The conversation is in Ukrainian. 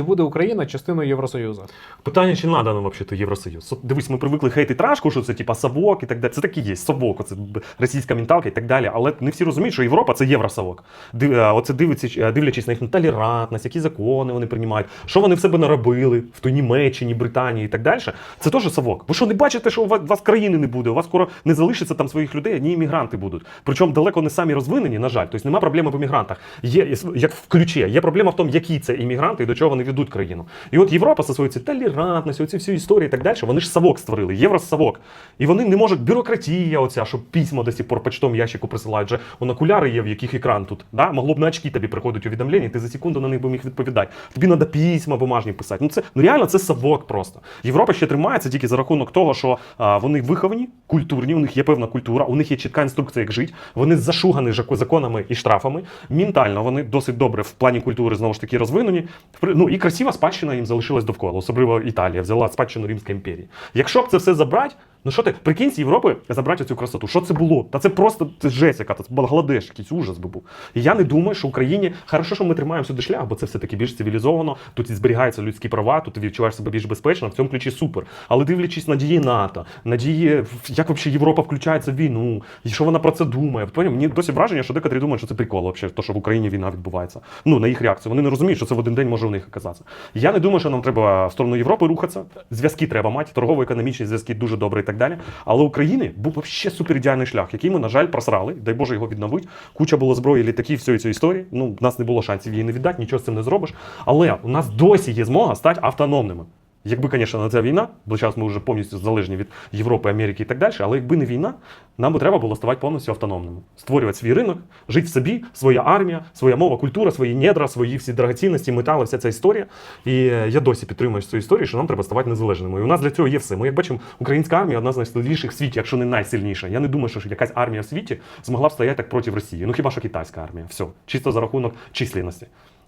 Чи буде Україна частиною Євросоюзу? Питання, чи нам взагалі Євросоюз? Дивись, ми привикли хейтити рашку, що це типа совок і так далі. Це так і є, совок, це російська менталка і так далі. Але не всі розуміють, що Європа це євросовок. Е, оце дивиться, е, дивлячись на їхню толерантність, які закони вони приймають, що вони в себе наробили в той Німеччині, Британії і так далі. Це теж совок. Ви що не бачите, що у вас, у вас країни не буде? У вас скоро не залишиться там своїх людей, одні іммігранти будуть. Причому далеко не самі розвинені, на жаль. Тобто немає проблеми в іммігрантах. Є як в ключі. Є проблема в тому, які це іммігранти і до чого вони ведуть країну. І от Європа зі своєю толерантністю, оці всі історії і так далі, вони ж совок створили, євросовок. І вони не можуть, бюрократія, оця, що письма до сих пор почтом ящику присилають. Вже он окуляри є, в яких екран тут. Да? Могло б на очки тобі приходить увідомлення, ти за секунду на них би міг відповідати. Тобі треба письма бумажні писати. Ну це ну реально це совок просто. Європа ще тримається тільки за рахунок того, що а, вони виховані, культурні, у них є певна культура, у них є чітка інструкція, як жити. Вони зашугані законами і штрафами. Ментально вони досить добре в плані культури знову ж таки розвинені. Ну і красива спадщина їм залишилась довкола, особливо Італія взяла спадщину Римської імперії. Якщо б це все забрати, ну що ти прикинь з Європи забрати цю красоту? Що це було? Та це просто це жесть, яка це Бангладеш, якийсь ужас би був. І я не думаю, що Україні хорошо, що ми тримаємо сюди шлях, бо це все таки більш цивілізовано. Тут і зберігаються людські права, тут відчуваєш себе більш безпечно. В цьому ключі супер. Але дивлячись на дії НАТО, на дії, як взагалі Європа включається в війну, і що вона про це думає. Поняв? Мені досі враження, що декотрі думають, що це прикол, взагалі, то, що в Україні війна відбувається. Ну на їх реакцію. Вони не розуміють, що це в один день може у них оказатися. Я не думаю, що нам треба в сторону Європи рухатися. Зв'язки треба мати, торгово-економічні зв'язки дуже добре і так далі. Але України був вообще супер ідеальний шлях, який ми, на жаль, просрали. Дай Боже його відновить. Куча було зброї, літаків, всієї цієї історії. Ну, в нас не було шансів її не віддати, нічого з цим не зробиш. Але у нас досі є змога стати автономними. Якби, звісно, не ця війна, бо зараз ми вже повністю залежні від Європи, Америки і так далі, але якби не війна, нам би треба було ставати повністю автономними, створювати свій ринок, жити в собі, своя армія, своя мова, культура, свої недра, свої всі дорогоцінності, метали, вся ця історія. І е, я досі підтримую цю історію, що нам треба ставати незалежними. І у нас для цього є все. Ми як бачимо, українська армія одна з найсильніших в світі, якщо не найсильніша. Я не думаю, що якась армія в світі змогла б стояти так проти Росії. Ну хіба що китайська армія? Все, чисто за рахунок численності.